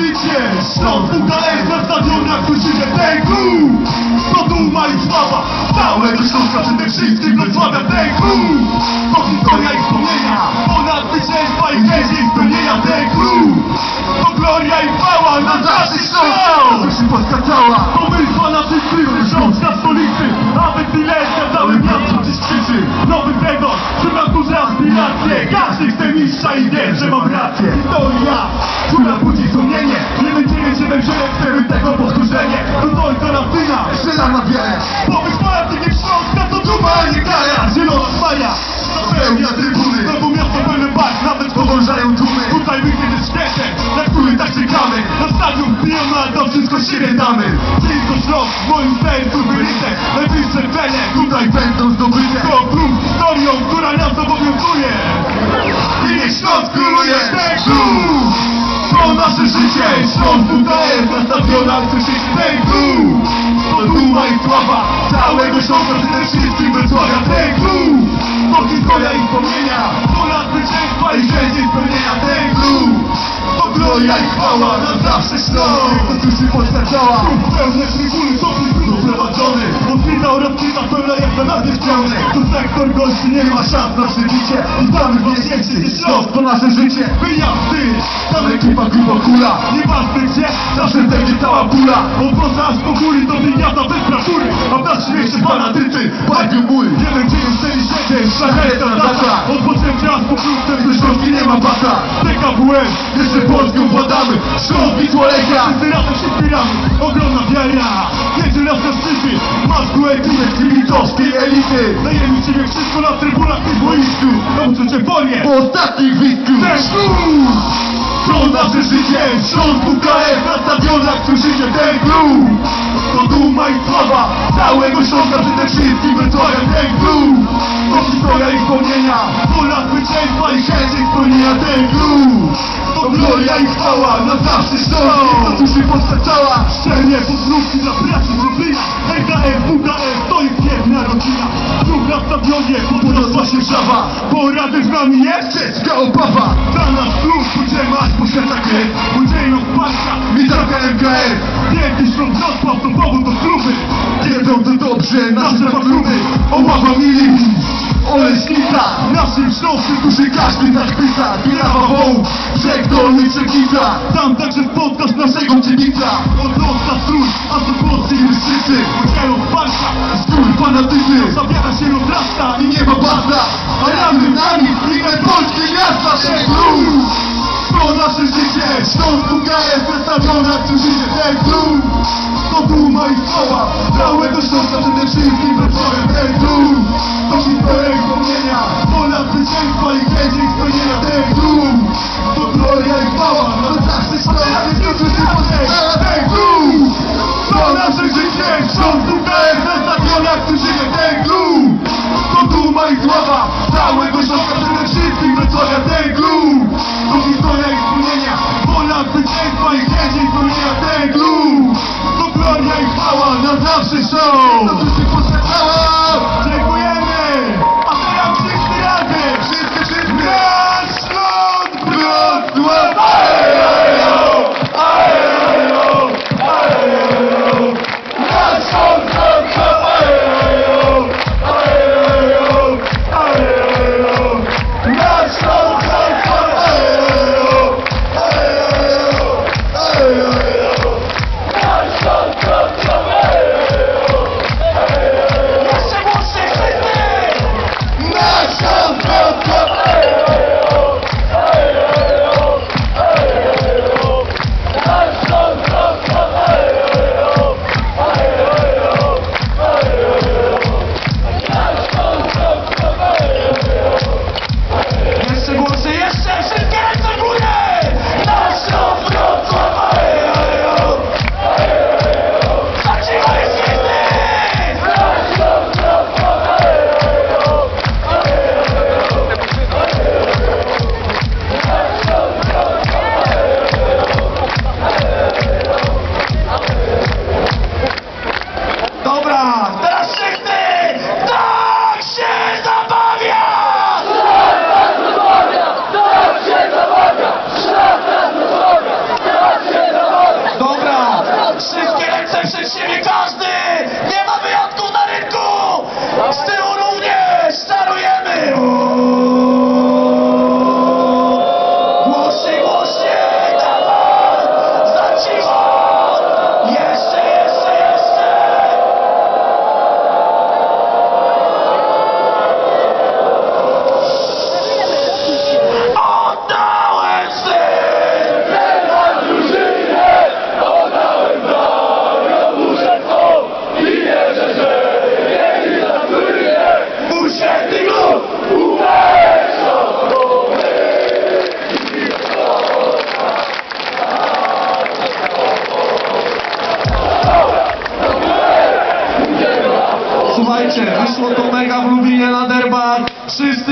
WKS na stadionach słyszycie TQ To duma i sława Całego Śląska przede wszystkim Wrocławia TQ To historia i wspomnienia! Ponad zwycięstwa i chęci spełnienia TQ To gloria i chwała na naszych Śląsk To się Polska cała Pomysł fanatyzmy, Śląsk na stolicy Aby Silesia całe miasto dziś krzyczy. Nowy tego, że mam duże aspiracje Każdy chce mistrza i wie, że mam rację. Historia, która się wężele, chcemy tego powtórzenie. I to nam syna Szyla na wiele Pomysł fanatykiem Śląska to duma, a nie kraja. Zielona smaja, zapełnia trybuny. Znowu miasto pełne barw, nawet Podążają tłumy. Tutaj wygnie świecie, na który tak czekamy. Na stadion wbijamy, a to wszystko siebie damy. Tylko Śląsk w moim sercu wyryte. Najwyższe cele tutaj Będą zdobyte. To z historią, która nas obowiązuje. I niech Śląsk króluje. Klub! To nasze życie, Śląsk WKS na stadionach słyszysz ten klub To duma i sława całego Śląska wszystkim Wrocławia klub To historia i wspomnienia Ponad zwycięstwa i chęci spełnienia klub To gloria i chwała na zawsze Śląsk To słyszy Polska cała Pełne trybuny, Kita pełna jak na nas pełne To sektor gości nie ma szans na przebicie. I samy w miesięcy, gdzie Śląsk To nasze życie. Wyjazdy, Tam ekipa grubo kula. Nieważne gdzie Zawsze będzie cała pula Od nosa aż po góry do wyjazda bez bratury A w naszym mieście fanatycy. Bagiu mój. Nie będzie już chcieli siedzieć Szlachetna data Od potrzeby aż po krótce Ze Śląski nie ma bata. PKWM Jeszcze Polską władamy. Śląsk Wisła Legia Wszyscy razem się wspieramy Ogromna wiara. Jedzie nas na szczyty Masku ekipy Kibicowskiej elity. Dajemy ciebie wszystko na trybunach i boisku. Nauczę cię wolię Po ostatnich wistku To nasze życie Śląsk WKF na stadionach słyszycie ten klub To duma i sława Całego Śląska przede wszystkim Wrocławia ten klub To historia i wspomnienia Pola zwycięstwa i chęci spełnienia ten klub To gloria i chwała na zawsze Śląsk To słyszy Polska cała Szczelnie pozdrówki dla braci z Lublina EKF, WKF to jest jedna rodzina. Znów na stadionie podniosła się żaba Porady z nami jest Czeska obawa dla nas klub pójdziemy aż po świata krew Udzielną wsparcia Witarka MKR Wielki Śląsk Wrocław to powód do kluby Wiedzą to dobrze nasze patruny Oława mili Oleśnica Naszym Śląskiem Duszy każdy zachwyca Bielawa wołu Brzeg dolny przekica Tam także spotkasz naszego dziewica Od nosa strój, a to chłopcy i Wszyscy Udzielą wsparcia Stój fanatycy. Zawiara się rozrasta I nie ma bata na stadionach Słyszycie ten klub To duma i chwała Całego Śląska przede wszystkim Wrocławia ten klub To historia i wspomnienia Ponad zwycięstwa i chęci spełnienia ten chwała na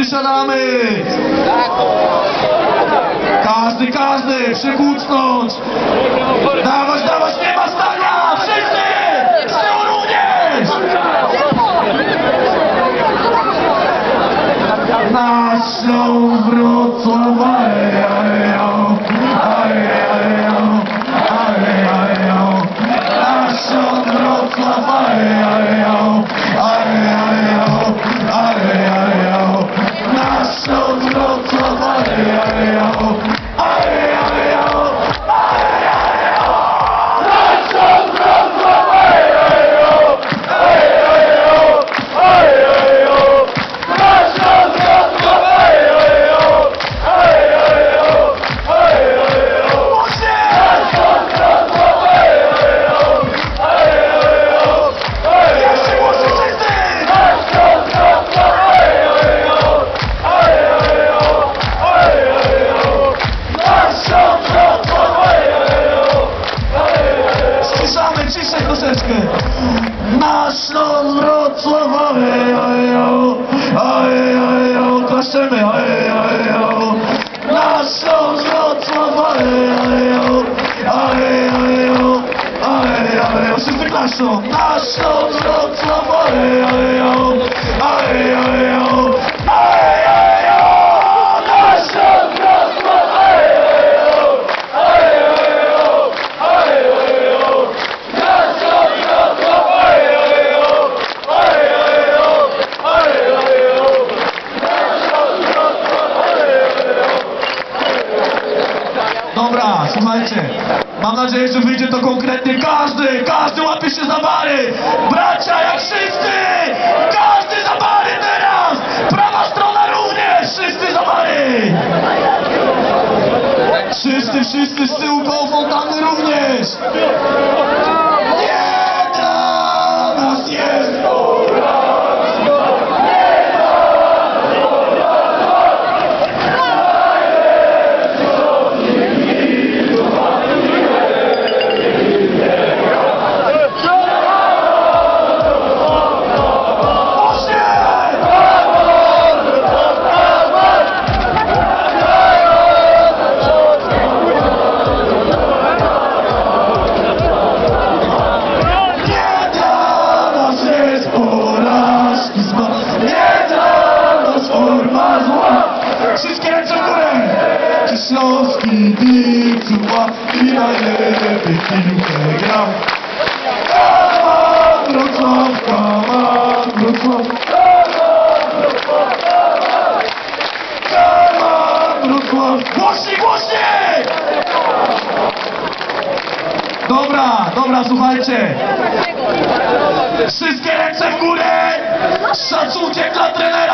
strzelamy! Każdy, każdy, krzyk stąd! Dawać, dawać, nie ma stania! Wszyscy! Z tyłu również! Naszą wszyscy z tyłu koło fontany również! Nie! Dla nas jest! Krzyczeniu gra Wrocławka, Wrocławka Głośniej, głośniej! Dobra, dobra, słuchajcie. Wszystkie ręce w górę! Z dla trenera!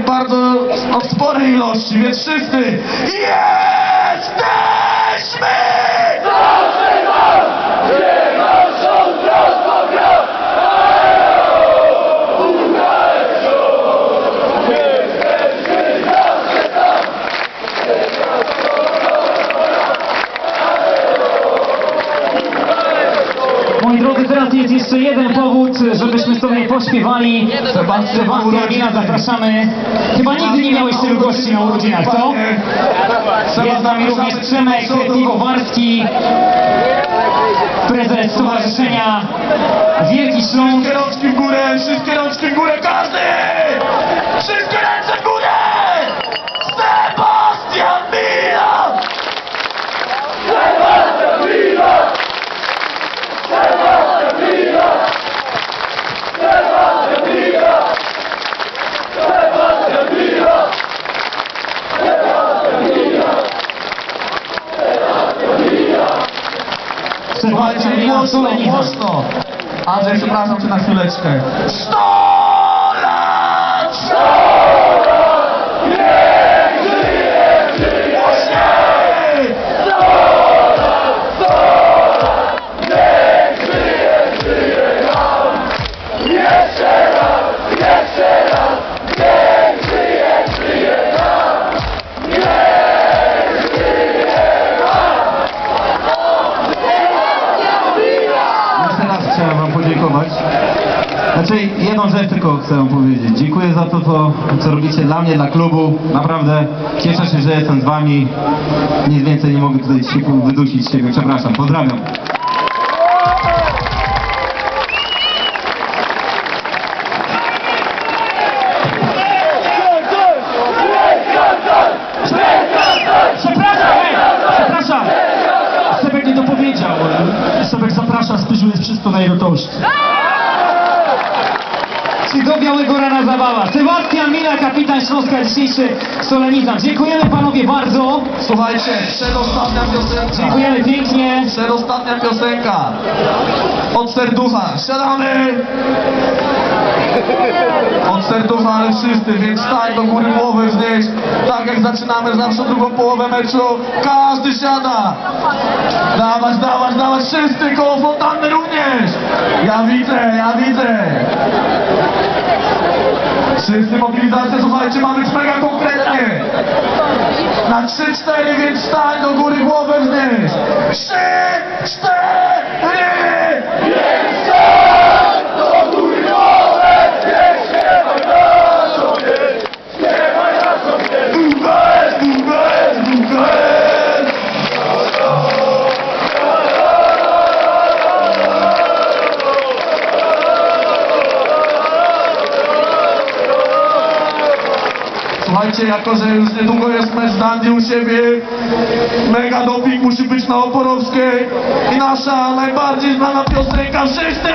w bardzo o sporej ilości, więc wszyscy jesteśmy! Jeszcze jeden powód, żebyśmy sobie pośpiewali. Sebastian Mina zapraszamy. Chyba nigdy nie miałeś tylu gości na urodzinach, co? Jest z nami również Przemek Piwowarski, prezes Stowarzyszenia Wielki Śląsk. Wszystkie rączki w górę, wszystkie rączki w górę, każdy! Wszystkie ręce w górę! Sebastian Milan! Sebastian Mina, Głośno! Andrzej, przepraszam cię na chwileczkę. 100 dla mnie, dla klubu. Naprawdę cieszę się, że jestem z wami. Nic więcej nie mogę tutaj wydusić z siebie. Przepraszam. Pozdrawiam. Sebek zaprasza, Spyżu jest wszystko na jego toast. Czy do Białego Rana zabawa. Mila, kapitan Śląska, dzisiejszy solenizant. Dziękujemy panowie bardzo. Słuchajcie, przedostatnia piosenka. Dziękujemy pięknie. Przedostatnia piosenka. Od serducha. Siadamy! Od serducha, ale wszyscy, więc stań do góry głowy wznieść. Tak jak zaczynamy zawsze drugą połowę meczu. Każdy siada. Dawać, dawać, dawać. Wszyscy koło fontanny również. Ja widzę, ja widzę. Wszyscy mobilizacja, słuchajcie, mamy być mega konkretnie. Na 3-4, więc stań do góry głowę wznieść. 3, 4, więc stań do góry głowę, nie śpiewaj na sobie, śpiewaj na sobie. WKS, WKS, WKS. Słuchajcie, jako że już niedługo jest mecz Dundee u siebie, mega doping musi być na Oporowskiej i nasza najbardziej znana piosenka wszyscy!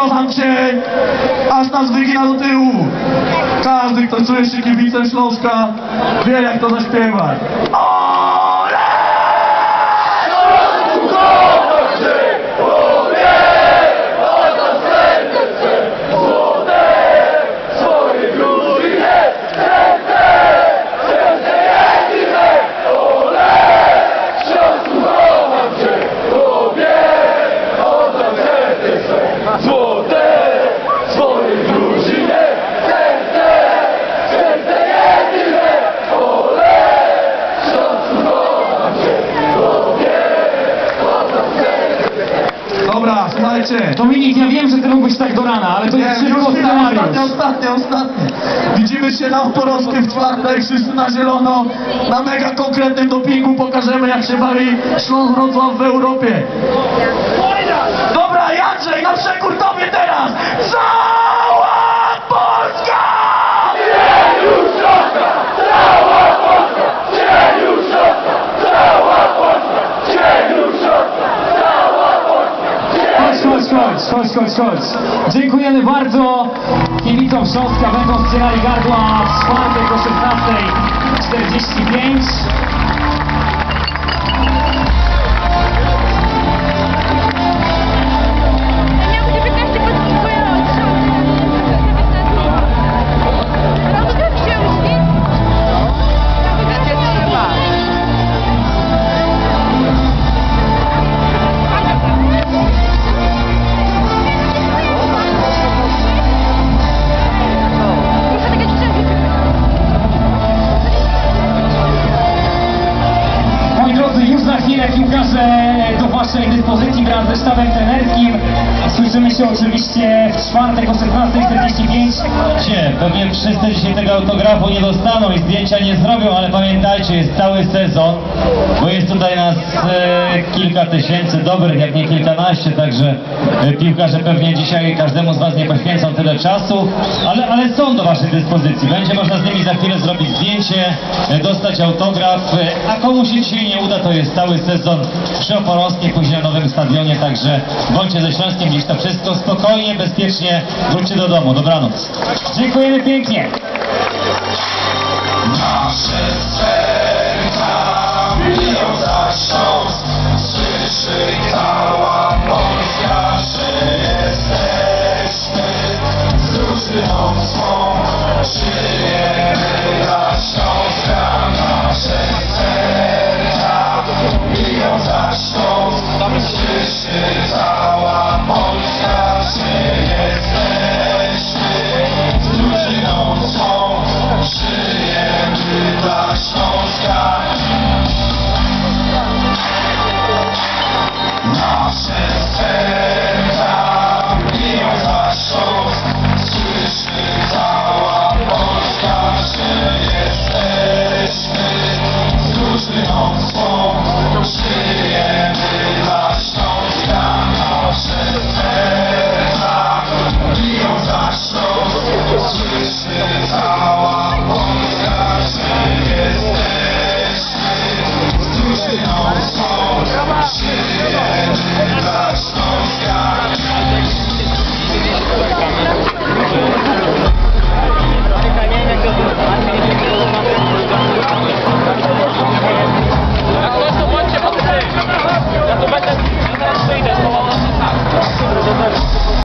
Kocham cię! Aż nas wygina do tyłu! Każdy, kto czuje się kibicem Śląska, wie jak to zaśpiewać. Olej! Dobra, słuchajcie. Dominik, ja wiem, że ty mógłbyś tak do rana, ale to jest Nie, szybko już chwilę, ostatnie, scenariusz. ostatnie, ostatnie. Oporowskim w czwartek, wszyscy na zielono. Na mega konkretnym dopingu pokażemy jak się bawi Śląsk Wrocław w Europie. Dobra, Jandrzej, na przekór tobie teraz! Cała chodź, chodź, chodź, chodź. Dziękujemy bardzo kibicom Śląska. Będą ścierali gardła w czwartek o 16.45. autografu nie dostaną i zdjęcia nie zrobią, ale pamiętajcie, jest cały sezon, bo jest tutaj nas e, kilka tysięcy dobrych, jak nie kilkanaście, także e, piłkarze pewnie dzisiaj każdemu z Was nie poświęcą tyle czasu, ale, ale są do Waszej dyspozycji. Będzie można z nimi za chwilę zrobić zdjęcie, e, dostać autograf, e, a komu się dzisiaj nie uda, to jest cały sezon przy Oporowskiej, później na nowym stadionie, także bądźcie ze Śląskiem gdzieś to wszystko spokojnie, bezpiecznie, wróćcie do domu. Dobranoc. Dziękujemy pięknie. Nasze serca biją za Śląsk, słyszy cała Polska.